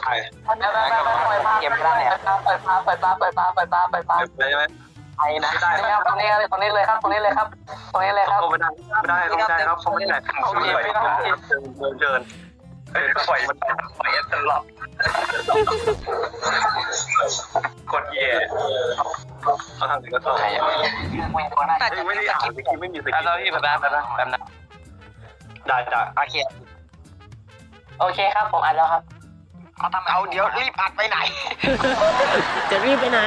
ใช่เก็บไม่ได้อะเปิดปลาเปิดปลาเปิดปลาเปิดปลาเปิดปลาได้ไหมไอ้นะไม่ได้นี่ครับตรงนี้ตรงนี้เลยครับตรงนี้เลยครับตรงนี้เลยครับเข้ไม่ได้ไม่ได้เข้ไม่ได้ครับเข้าไม่ได้เข้าไม่ได้เชิญเชิญเชิญเชิญปล่อยมันปล่อยตลอดกดเย่เขาทำถึงก็ชอบไม่ได้อ่านสกิปไม่มีสกิปแล้วพี่แบบแบบแบบแบบนั้นได้ได้โอเคโอเคครับผมอัดแล้วครับ เขาทำเอาเดี๋ยวรีบอัดไปไหน จะรีบไปไหน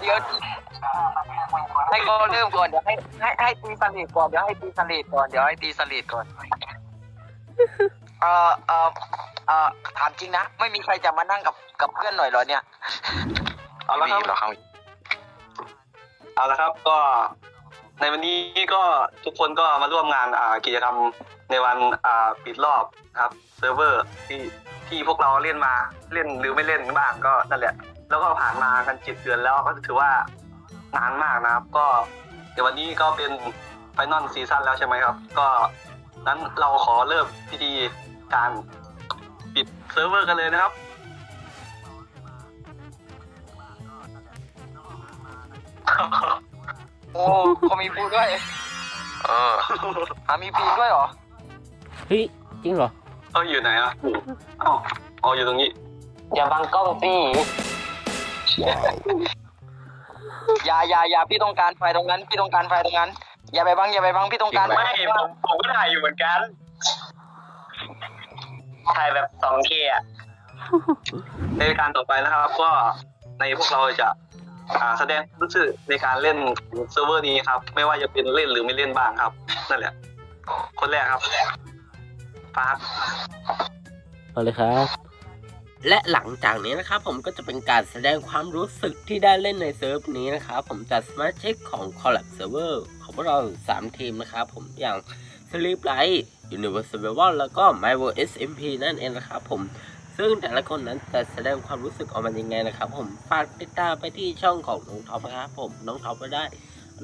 เดี๋ยวให้ก็เริ่มก่อนเดี๋ยวให้ให้ให้ตีสลีดก่อนเดี๋ยวให้ตีสลีดก่อนเดี๋ยวให้ตีสลีดก่อนเอ่อเอ่อเอ่อถามจริงนะ ไม่มีใครจะมานั่งกับกับเพื่อนหน่อยเหรอเนี่ย เอาละครับ เอาละครับก็ในวันนี้ก็ทุกคนก็มาร่วมงานอ่ากิจกรรมในวันอ่าปิดรอบครับเซิร์ฟเวอร์ที่ ที่พวกเราเล่นมาเล่นหรือไม่เล่นบ้างก็นั่นแหละ แล้วก็ผ่านมากันเจ็ดเดือนแล้วก็ถือว่านานมากนะครับ ก็เดี๋ยววันนี้ก็เป็นไฟนอลซีซั่นแล้วใช่ไหมครับ ก็นั้นเราขอเริ่มพิธีการปิดเซิร์ฟเวอร์กันเลยนะครับโอ้เขามีพูดด้วยเออหามีพีด้วยเหรอ เฮ้ย จริงเหรอ เอออยู่ไหนอะ อ๋ออ๋ออยู่ตรงนี้ อย่าบังกล้องสิอย่าอย่าอย่าพี่ต้องการไฟตรงนั้น พี่ต้องการไฟตรงนั้น อย่าไปบังอย่าไปบังพี่ต้องการไม่ผมผมก็ถ่ายอยู่เหมือนกัน ถ่ายแบบสองเคอะในการต่อไปนะครับ ก็ในพวกเราจะอ่าแสดงรู้สึกในการเล่นเซิร์ฟเวอร์นี้ครับ ไม่ว่าจะเป็นเล่นหรือไม่เล่นบ้างครับ นั่นแหละ คนแรกครับฟาส เอาเลยครับ และหลังจากนี้นะครับผมก็จะเป็นการแสดงความรู้สึกที่ได้เล่นในเซิร์ฟนี้นะครับผมจากสมาชิกของ Collab Server ของพวกเรา 3 ทีมนะครับผมอย่าง Sleep Light Universal v a l แล้วก็ My World SMP นั่นเองนะครับผมซึ่งแต่ละคนนั้นจะแสดงความรู้สึกออกมายังไงนะครับ ผมฝากติดตามไปที่ช่องของน้องท็อปนะครับผมน้องท็อปก็ได้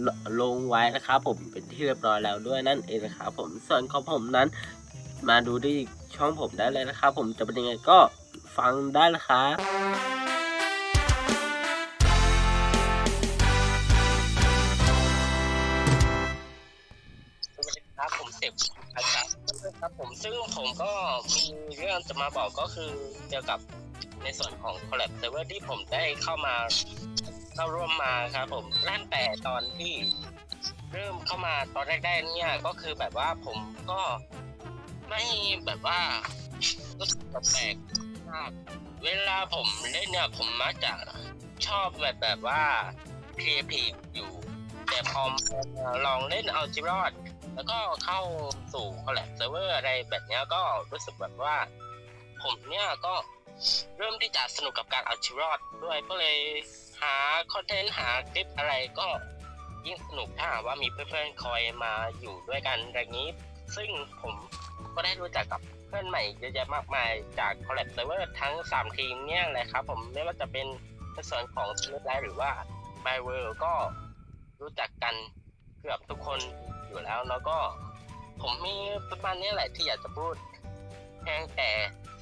ลลงไว้นะครับผมเป็นที่เรียบร้อยแล้วด้วยนั่นเองนะครับผมส่วนของผมนั้น มาดูที่ช่องผมได้เลยนะครับ ผมจะเป็นยังไงก็ฟังได้แล้วครับครับผมเสพอาจารย์ครับผมซึ่งผมก็มีเรื่องจะมาบอกก็คือเกี่ยวกับในส่วนของ collab server ที่ผมได้เข้ามาเข้าร่วมมาครับผมตั้งแต่ตอนที่เริ่มเข้ามาตอนแรกๆเนี่ยก็คือแบบว่าผมก็ ไม่แบบว่ารู้สึกแปลกมากเวลาผมเล่นเนี่ยผมมักจะชอบแบบแบบว่า creative อยู่ แต่พอมาลองเล่นเอาชิรอด แล้วก็เข้าสู่คอลแลบเซิร์ฟเวอร์อะไรแบบเนี้ยก็รู้สึกแบบว่า ผมเนี่ยก็เริ่มที่จะสนุกกับการเอาชีวิตรอดด้วยก็เลยหาคอนเทนต์หาคลิปอะไรก็ยิ่งสนุกถ้าหากว่ามีเพื่อนๆคอยมาอยู่ด้วยกันอะไรนี้ ซึ่งผม ก็ได้รู้จักกับเพื่อนใหม่เยอะแยะมากมายจากคอลแลบเซิร์ฟเวอร์ทั้ง 3 ทีมเนี่ยแหละครับผมไม่ว่าจะเป็นในส่วนของสนุกไลหรือว่า My World ก็รู้จักกันเกือบทุกคนอยู่แล้วแล้วก็ผมมีประมาณนี้แหละที่อยากจะพูดเพียงแต่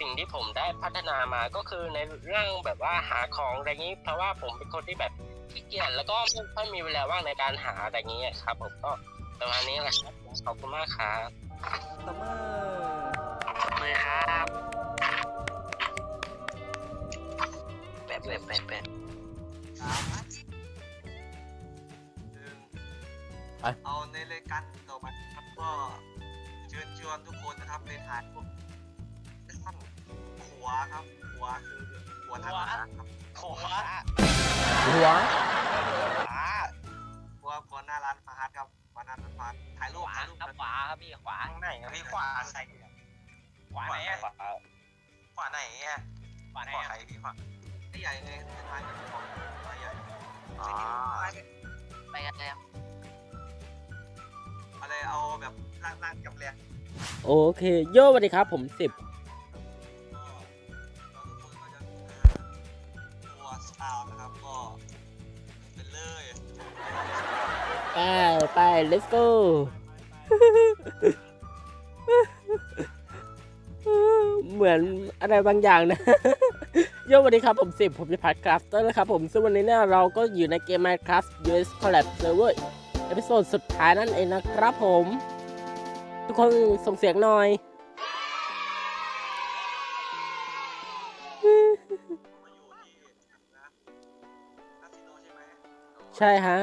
สิ่งที่ผมได้พัฒนามาก็คือในเรื่องแบบว่าหาของอะไรนี้ เพราะว่าผมเป็นคนที่แบบขี้เกียจแล้วก็ไม่ค่อยมีเวลาว่างในการหาอะไรนี้ครับผมก็ ประมาณนี้แหละครับผมขอบคุณมากครับตบมือครับแปะแปะแปะแปะเอาในรายการต่อไปครับก็เชิญชวนทุกคนนะครับในฐานพวกขั้นขัวครับขัวคือขัวทางอาหารครับโอ้โหหัวขัวขัวหน้าร้านฟาฮัดครับ ขัวหน้าร้านฟาฮัดถ่ายรูปถ่ายรูปนะขวาครับพี่ขวาข้างไหนครับพี่ขวาใส่ขวาไหนอะขวาไหนอะขวาไหนขวาใครพี่ขวาไอใหญ่ไงไม้ของไม้ใหญ่อ๋อไปกันเลยครับอะไรเอาแบบล่างๆกับแรงโอเคโยสวัสดีครับ ผมสิบก็เราทุกคนก็จะตัวสตาร์ ไปไป let's go เหมือนอะไรบางอย่างนะโยสวัสดีครับผมสิบผมจะพัดคราฟเตอร์นะครับผมซึ่งวันนี้เนี่ยเราก็อยู่ในเกม Minecraft US Collab Server เอพิโซดสุดท้ายนั่นเองนะครับผม ทุกคนส่งเสียงหน่อย ใช่ฮะ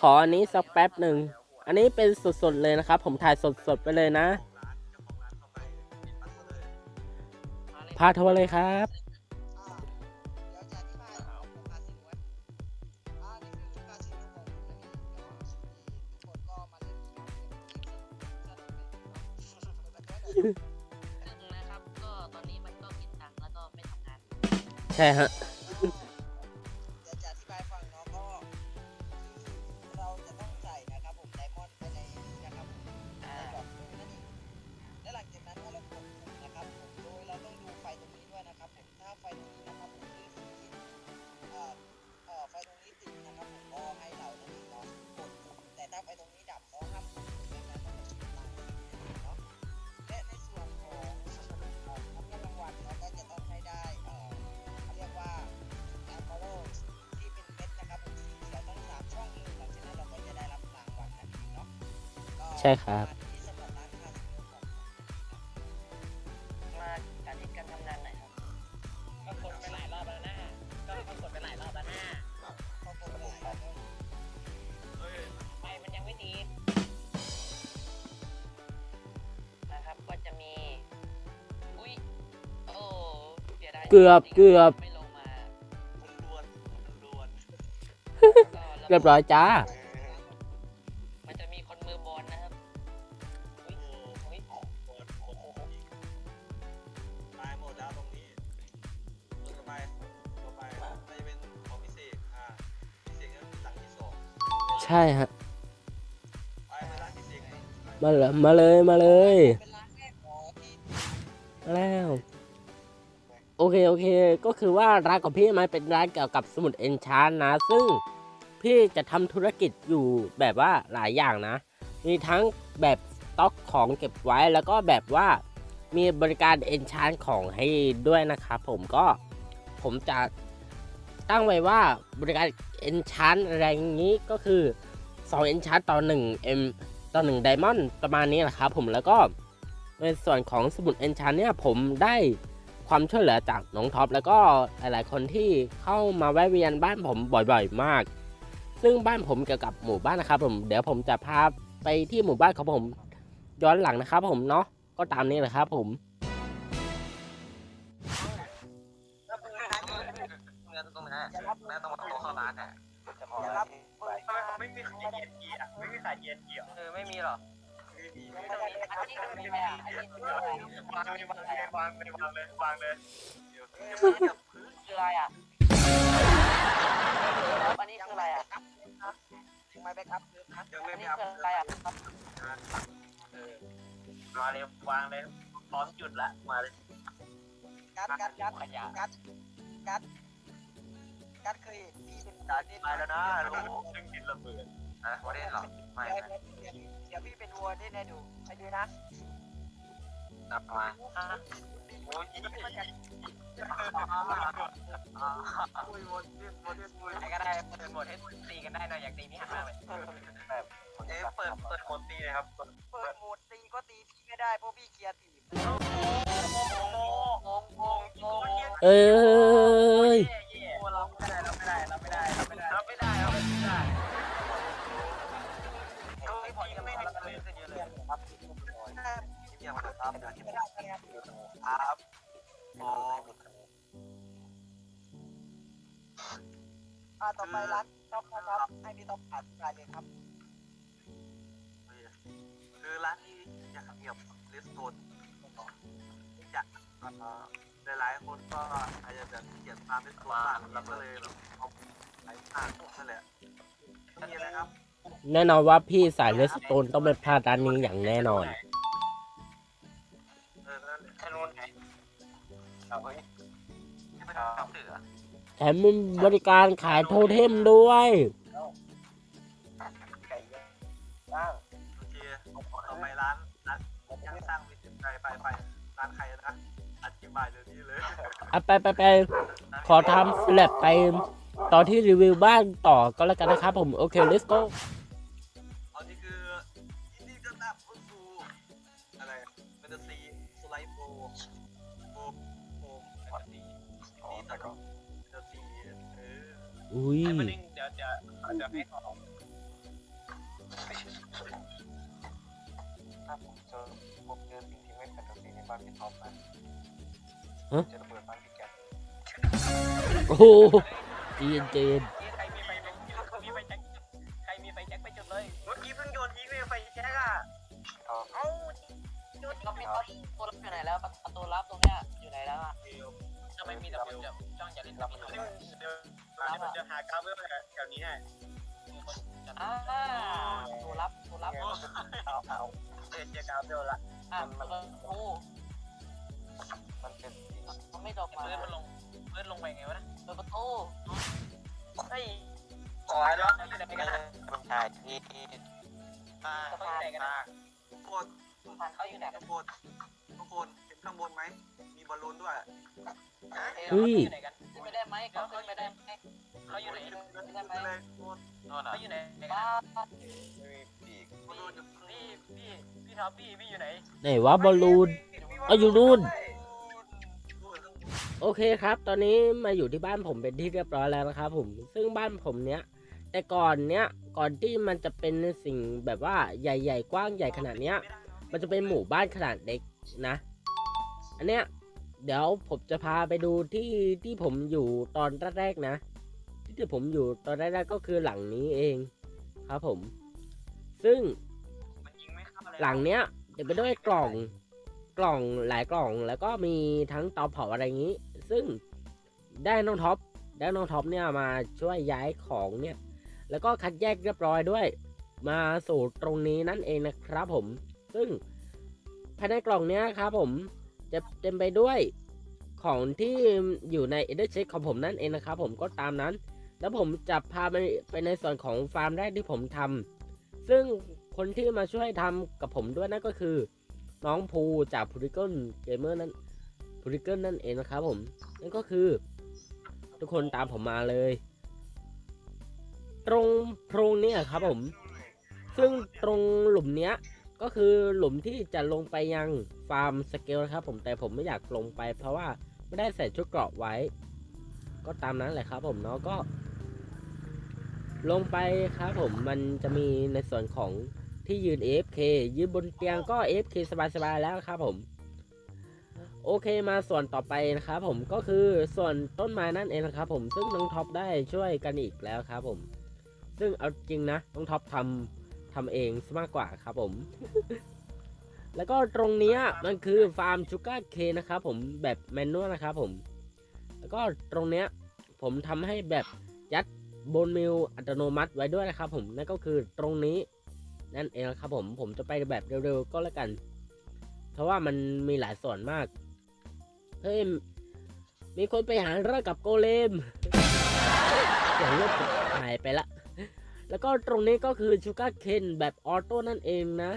ขออันนี้สักแป๊บหนึ่ง อันนี้เป็นสดๆเลยนะครับ ผมถ่ายสดๆไปเลยนะ พาทัวร์เลยครับเดี๋ยว ใช่ครับประมาณนี้สำหรับร้านคาสิโนของผมมาสาธิตการทำงานหน่อยครับก็กดไปหลายรอบแล้วนะก็ก็กดไปหลายรอบแล้วนะขอบคุณหลายครับไฟมันยังไม่ติดนะครับ ก็จะมี อุ้ย โอ้เสียดายเกือบเกือบ ไม่ลงมามันล้วนมันล้วนก็ะบบเรียบร้อยจ้ามั ช่ฮะ มาเลยมาเลยมาเลยเป็นร้านแรกของที่มาแล้ว โอเค โอเค ก็คือว่าร้านของพี่มันเป็นร้านเกี่ยวกับสมุดเอนชานนะ ซึ่งพี่จะทำธุรกิจอยู่แบบว่าหลายอย่างนะ มีทั้งแบบสต็อกของเก็บไว้แล้วก็แบบว่ามีบริการเอนชานของให้ด้วยนะครับผมก็ผมจะ ตั้งไว้ว่าบริการเอนชานอะไรอย่างนี้ก็คือ2เอนชานต่อ1 M ต่อ1 Diamond ประมาณนี้แหละครับผมแล้วก็ในส่วนของสมุดเอนชานเนี่ยผมได้ความช่วยเหลือจากน้องท็อปแล้วก็หลายๆคนที่เข้ามาแวะเวียนบ้านผมบ่อยๆมาก ซึ่งบ้านผมเกี่ยวกับหมู่บ้านนะครับผมเดี๋ยวผมจะพาไปที่หมู่บ้านของผมย้อนหลังนะครับผมเนาะก็ตามนี้เลยครับผม เงินตรงนั้นแม่ต้องมาโตเข้าร้านอะจะรับทำไมเขาไม่มีขายเย็นกี่อะไม่มีขายเย็นกี่อะเออไม่มีหรอไม่มีไม่มีไม่มีวางเลยวางเลยวางเลยวางเลยวางเลยเดี๋ยวคืออะไรอะอันนี้คืออะไรอะยังไม่ไปครับคือครับยังไม่นมีนี้อัพอะไรอะมาเลยวางเลยพร้อมจุดละมาเลยกัดกัดกัดกัดกัด กัดเคยเห็นพี่เป็นจัดไปแล้วนะรู้ซึ่งดินระเบิดอะวันนี้หรอไม่เดี๋ยวเดี๋ยวเดี๋ยวพี่เป็นวัวได้แน่ดูไปดูนะนับมาโอ้ยคุยวนเรียกวนเรียกคุยใครก็ได้เปิดโหมดให้ตีกันได้หน่อยอยากตีพี่หันมาเลยเอ๊ะเปิดเปิดโหมดตีเลยครับ เปิดโหมดตีก็ตีพี่ไม่ได้เพราะพี่เคลียร์ทีมเอ้ยเราไม่ได้เราไม่ได้เราไม่ได้เราไม่ได้เราไม่ได้เราไม่ได้ก็ไม่พอจะไม่ให้เราเล่นกันเยอะเลยครับเยี่ยมครับไม่ได้ครับครับอ๋ออ่าต่อไปร้านท็อปนะครับให้พี่ท็อปอธิบายเลยครับคือร้านนี้จะเกี่ยวกับเลสโตนจะเด หลายๆคนก็อาจจะแบบเกลียดตามเป็นตัวบ้างเราก็เลยแบบเอาไอ้ผ้าพวกนั่นแหละไม่มีอะไรครับแน่นอนว่าพี่สายเลสโตนต้องไม่พลาดร้านนี้อย่างแน่นอน เออนั่นแหละแค่นู้นไงเอาเฮ้ยที่ไปทำเสือแถมมีบริการขายโทเทมด้วย ไก่ย่างโอเคต่อไปร้านร้านย่างสร้างวิจิตรไปไปไปร้านใครนะ อธิบายเดี๋ยวนี้เลยอะไปไปไปขอทำแลบไปตอนที่รีวิวบ้านต่อก็แล้วกันนะครับผม โอเค let's go เอานี่คือยินดีต้อนรับเข้าสู่อะไรแฟนตาซีสไลด์โปรโปรโปรแฟนตาซียินดีต้อนรับแฟนตาซีเอออุ้ยให้มันนิ่งเดี๋ยวจะจะให้เขาถ้ ผมเจอผมเจอสิ่งที่ไม่แฟนตาซีในบ้านพี่ท็อปนะฮะ จะระเบิดบ้านพี่แกโอ้โหเจนเจนใครมีไฟแจ็คมีไฟแจ็คใครมีไฟแจ็คไปจุดเลยเมื่อกี้เพิ่งโยนทิ้งเลยไฟแช็กอะเอาเอ้าเราพี่เขาตัวรับอยู่ไหนแล้วประตูลับตรงเนี้ยอยู่ไหนแล้วอะทำไมมีแต่คนแบบจ้องจะเล่นรับมันอยู่เดี๋ยวเดี๋ยวเดี๋ยวหากราฟเวอร์แถวนี้ให้ อ่าตัวรับตัวรับเอาเอาเดี๋ยวเจอกราฟเวอร์ละอะประตูมันเป็นมันไม่ตกมาเลื่อนมันลงเลื่อนลงไปไงวะนะเปิดประตูเฮ้ยก่อนแล้วอยู่ไหนกันนะมันชายที่อ่าเขาอยู่ไหนกันนะทุกคนผ่านเขาอยู่ไหนทุกคนทุกคนเห็นข้างบนไหมมีบอลลูนด้วยเฮ้ยอยู่ไหนกันขึ้นไม่ได้ไหมเขาขึ้นไม่ได้ไหม เขาอยู่ไหนเลยทุกคนเขาอยู่ไหนบ้าบอลลูนอยู่พี่พี่พี่ท็อปพี่พี่อยู่ไหนไหนวะบอลลูนเอาอยู่นู่นนู่น โอเคครับ ตอนนี้มาอยู่ที่บ้านผมเป็นที่เรียบร้อยแล้วนะครับผมซึ่งบ้านผมเนี้ยแต่ก่อนเนี้ยก่อนที่มันจะเป็นสิ่งแบบว่าใหญ่ ๆ กว้างใหญ่ขนาดเนี้ย มันจะเป็นหมู่บ้านขนาดเล็กนะ อันเนี้ยเดี๋ยวผมจะพาไปดูที่ที่ผมอยู่ตอนแรกๆนะ ที่ผมอยู่ตอนแรกๆก็คือหลังนี้เองครับผม ซึ่งมันยิงไม่เข้าเลยหลังเนี้ยเดี๋ยวไปด้วยกล่องกล่องหลายกล่องแล้วก็มีทั้งเตาเผาอะไรอย่างนี้ ซึ่งได้น้องท็อปได้น้องท็อปเนี่ยมาช่วยย้ายของเนี่ย แล้วก็คัดแยกเรียบร้อยด้วย มาสู่ตรงนี้นั่นเองนะครับผม ซึ่งภายในกล่องเนี้ยครับผมจะเต็มไปด้วยของที่อยู่ใน e d เ c h e c k ของผมนั่นเองนะครับผมก็ตามนั้น แล้วผมจะพาไปไปในส่วนของฟาร์มแรกที่ผมทำซึ่งคนที่มาช่วยทำกับผมด้วยนั่นก็คือ น้องภูจากพูริเกิลเกมเมอร์นั่นพูริเกิลนั่นเองนะครับผม นั่นก็คือ ทุกคนตามผมมาเลย ตรงโพรงเนี่ยครับผม ซึ่งตรงหลุมเนี้ยก็คือหลุมที่จะลงไปยังฟาร์มสเกลนะครับผมแต่ผมไม่อยากลงไปเพราะว่าไม่ได้ใส่ชุดเกราะไว้ ก็ตามนั้นแหละครับผมเนาะก็ ลงไปครับผมมันจะมีในส่วนของที่ยืน AFK ยืนบนเตียงก็ AFK สบายๆแล้วครับผม โอเคมาส่วนต่อไปนะครับผมก็คือส่วนต้นไม้นั่นเองนะครับผมซึ่งน้องท็อปได้ช่วยกันอีกแล้วครับผม ซึ่งเอาจริงนะน้องท็อปทำทำเองซะมากกว่าครับผม แล้วก็ตรงนี้มันคือฟาร์มชูการ์เคนะครับผมแบบแมนนวลนะครับผม แล้วก็ตรงเนี้ยผมทำให้แบบ บนมิลอัตโนมัติไว้ด้วยนะครับผมนั่นก็คือตรงนี้นั่นเองครับผมผมจะไปแบบเร็วๆก็แล้วกัน เพราะว่ามันมีหลายส่วนมากเฮ้ยมีคนไปหาเรื่องกับโกเลมเสียงเลือดหายไปละ แล้วก็ตรงนี้ก็คือชูการ์เคนแบบออโต้นั่นเองนะ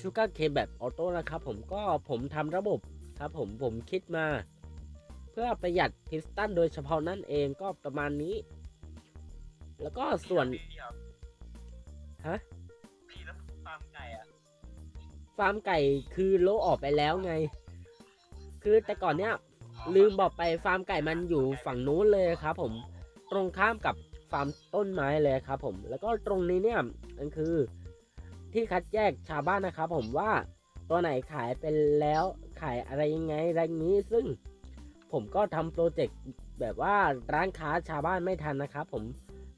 ชูการ์เคนแบบออโต้นะครับผมก็ผมทำระบบครับผมผมคิดมา เพื่อประหยัดพิสตันโดยเฉพาะนั่นเองก็ประมาณนี้ แล้วก็ส่วนฮะพี่แล้วฟาร์มไก่อะฟาร์มไก่คือโลออกไปแล้วไง คือแต่ก่อนเนี้ยลืมบอกไปฟาร์มไก่มันอยู่ฝั่งนู้นเลยครับ ผมตรงข้ามกับฟาร์มต้นไม้เลยครับ ผม แล้วก็ตรงนี้เนี่ยมันคือที่คัดแยกชาวบ้านนะครับ ผมว่าตัวไหนขายไปแล้วขายอะไรยังไงอะไรอย่างนี้ซึ่งผมก็ทำโปรเจกต์แบบว่าร้านค้าชาวบ้านไม่ทันนะครับ ผม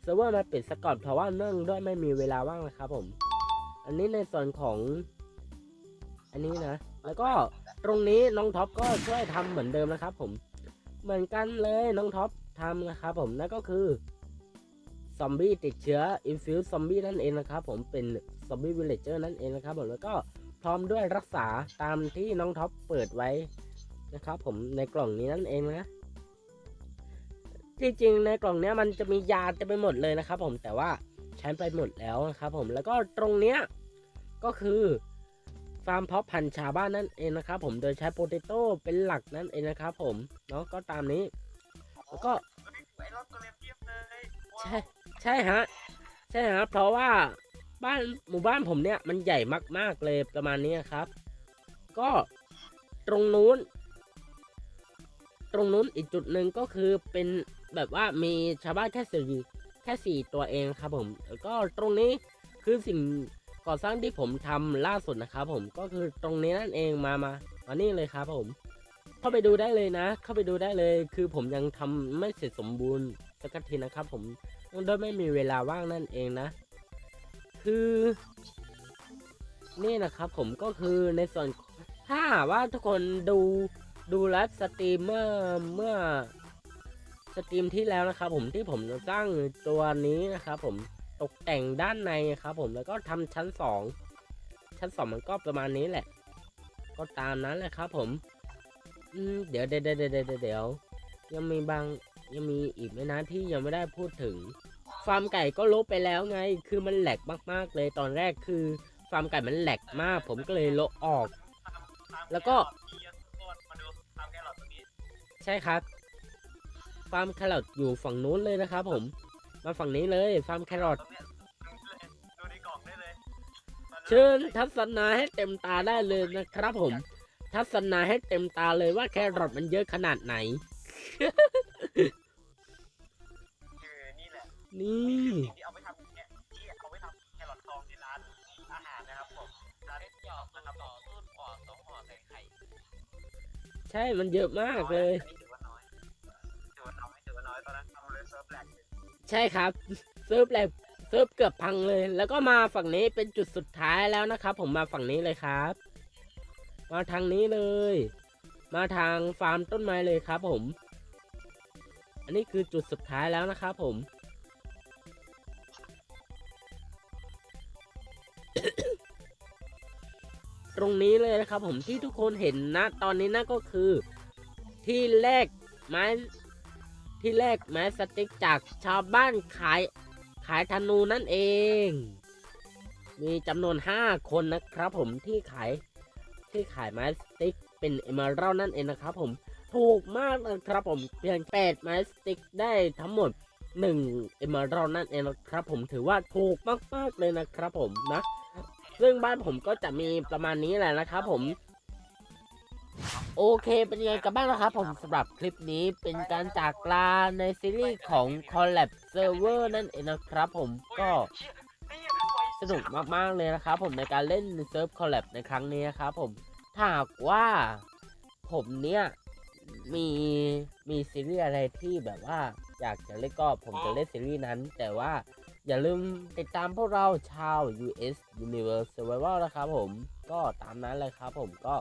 เซิร์ฟเวอร์มาปิดสก่อนเพราะว่าเนื่องด้วยไม่มีเวลาว่างนะครับผม อันนี้ในส่วนของ อันนี้นะ แล้วก็ตรงนี้น้องท็อปก็ช่วยทำเหมือนเดิมนะครับ ผม เหมือนกันเลยน้องท็อปทำนะครับผมนั่นก็คือซอมบี้ติดเชื้ออินฟิวซอมบี้นั่นเองนะครับผมเป็นซอมบี้วิลเลจเจอร์นั่นเองนะครับผมแล้วก็พร้อมด้วยรักษาตามที่น้องท็อปเปิดไว้นะครับผมในกล่องนี้นั่นเองนะ จริงๆในกล่องเนี้ยมันจะมียาเต็มไปหมดเลยนะครับ ผมแต่ว่าใช้ไปหมดแล้วนะครับ ผมแล้วก็ตรงเนี้ยก็คือฟาร์มเพาะพันธุ์ชาวบ้านนั่นเองนะครับ ผมโดยใช้โปเตโต้เป็นหลักนั่นเองนะครับ ผมเนาะก็ตามนี้แล้วก็ไอ้รถตัวเล็กเทียบเลยใช่ใช่ฮะใช่ฮะเพราะว่าบ้านหมู่บ้านผมเนี่ยมันใหญ่มาก ๆเลยประมาณนี้ครับ ก็ตรงนู้น ตรงนู้นอีกจุดหนึ่งก็คือเป็น แบบว่ามีชาวบ้านแค่สี่แค่สี่ตัวเองครับผมแล้วก็ตรงนี้คือสิ่งก่อสร้างที่ผมทำล่าสุดนะครับผมก็คือตรงนี้นั่นเองมามามานี่เลยครับผม เข้าไปดูได้เลยนะ เข้าไปดูได้เลย คือผมยังทำไม่เสร็จสมบูรณ์สักทีนะครับ ผมโดยไม่มีเวลาว่างนั่นเองนะ คือ นี่นะครับผมก็คือในส่วนถ้าว่าทุกคนดูดูไลฟ์สตรีมเมื่อเมื่อ สตรีมที่แล้วนะครับผมที่ผมสร้างตัวนี้นะครับผมตกแต่งด้านในครับผมแล้วก็ทำชั้นสองชั้นสองมันก็ประมาณนี้แหละ ก็ตามนั้นแหละครับผมอืมเดี๋ยวเดี๋ยวเดี๋ยวเดี๋ยวเดี๋ยวเดี๋ยวยังมีบางยังมีอีกไหมนะที่ยังไม่ได้พูดถึง ฟาร์มไก่ก็ลบไปแล้วไง คือมันแหลกมากๆเลยตอนแรกคือ ฟาร์มไก่มันแหลกมาก ผมก็เลยลบออก แล้วก็มาดูทำแค่หลอดตรงนี้ใช่ครับ ฟาร์มแครอทอยู่ฝั่งนู้นเลยนะครับผม มาฝั่งนี้เลยฟาร์มแครอทตรงเนี้ยดูในกล่องได้เลยเชิญทัศนาให้เต็มตาได้เลยนะครับผม ทัศนาให้เต็มตาเลยว่าแครอทมันเยอะขนาดไหนคือนี่แหละนี่สิ่งที่เอาไปทำเนี่ยที่เอาไปทำแครอททองในร้านอาหารนะครับผมร้านเอ็ดหยอกนะครับต่อตู้ห่อสองห่อใส่ไข่ ใช่มันเยอะมากเลย น้อยตอนนั้นทำเลยเซิร์ฟแหลกใช่ครับเซิร์ฟแลบเซิร์ฟเกือบพังเลย แล้วก็มาฝั่งนี้เป็นจุดสุดท้ายแล้วนะครับ ผมมาฝั่งนี้เลยครับ มาทางนี้เลย มาทางฟาร์มต้นไม้เลยครับ ผม อันนี้คือจุดสุดท้ายแล้วนะครับผมตรงนี้เลยนะครับผมที่ทุกคนเห็นนะ ตอนนี้นั่นก็คือที่แรกไม้ ที่แรกไม้สติ๊กจากชาวบ้านขายขายธนูนั่นเอง มีจำนวน 5 คนนะครับผมที่ขายที่ขายไม้สติ๊กเป็นเอเมอรัลนั่นเองนะครับผมถูกมากนะครับผมเพียง8ไม้สติ๊กได้ทั้งหมด1เอเมอรัลนั่นเองนะครับผมถือว่าถูกมากๆเลยนะครับผมนะ ซึ่งบ้านผมก็จะมีประมาณนี้แหละนะครับผม โอเคเป็นยังไงกันบ้างนะครับผมสำหรับคลิปนี้เป็นการจากลาในซีรีส์ของ Collab Server นั่นเองนะครับผมก็สนุกมาก ๆ เลยนะครับผมในการเล่นเซิร์ฟ Collab ในครั้งนี้นะครับผมถ้าหากว่าผมเนี้ยมีมีซีรีส์อะไรที่แบบว่าอยากจะเล่นก็ผมจะเล่นซีรีส์นั้น แต่ว่าอย่าลืมติดตามพวกเราชาว US Universe Survival นะครับผมก็ตามนั้นเลยครับผมก็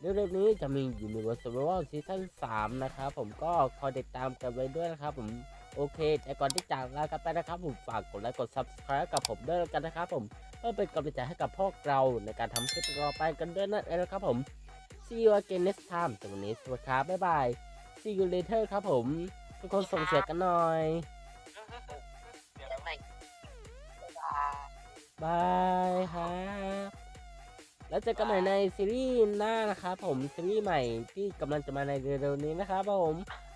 เร็วๆนี้จะมี Universal Survival Season 3 นะครับ ผมก็คอยติดตามกันไว้ด้วยนะครับผมโอเคแต่ก่อนที่จากลากันไปนะครับ ผมฝากกดไลค์กด Subscribe กับผมด้วยแล้วกันนะครับผมเพื่อเป็นกำลังใจให้กับพวกเราในการทำคลิปต่อไปกันด้วยนั่นเองนะครับผม See you again next time สำหรับวันนี้สวัสดีครับบ๊ายบาย See you later ครับผม ทุกคนส่งเสียงกันหน่อยเดี๋ยวไม่บายครับ แล้วเจอกันใหม่ในซีรีส์หน้านะครับผมซีรีส์ใหม่ที่กำลังจะมาในเร็วๆนี้นะครับผมฮับเวนิตี้ไหม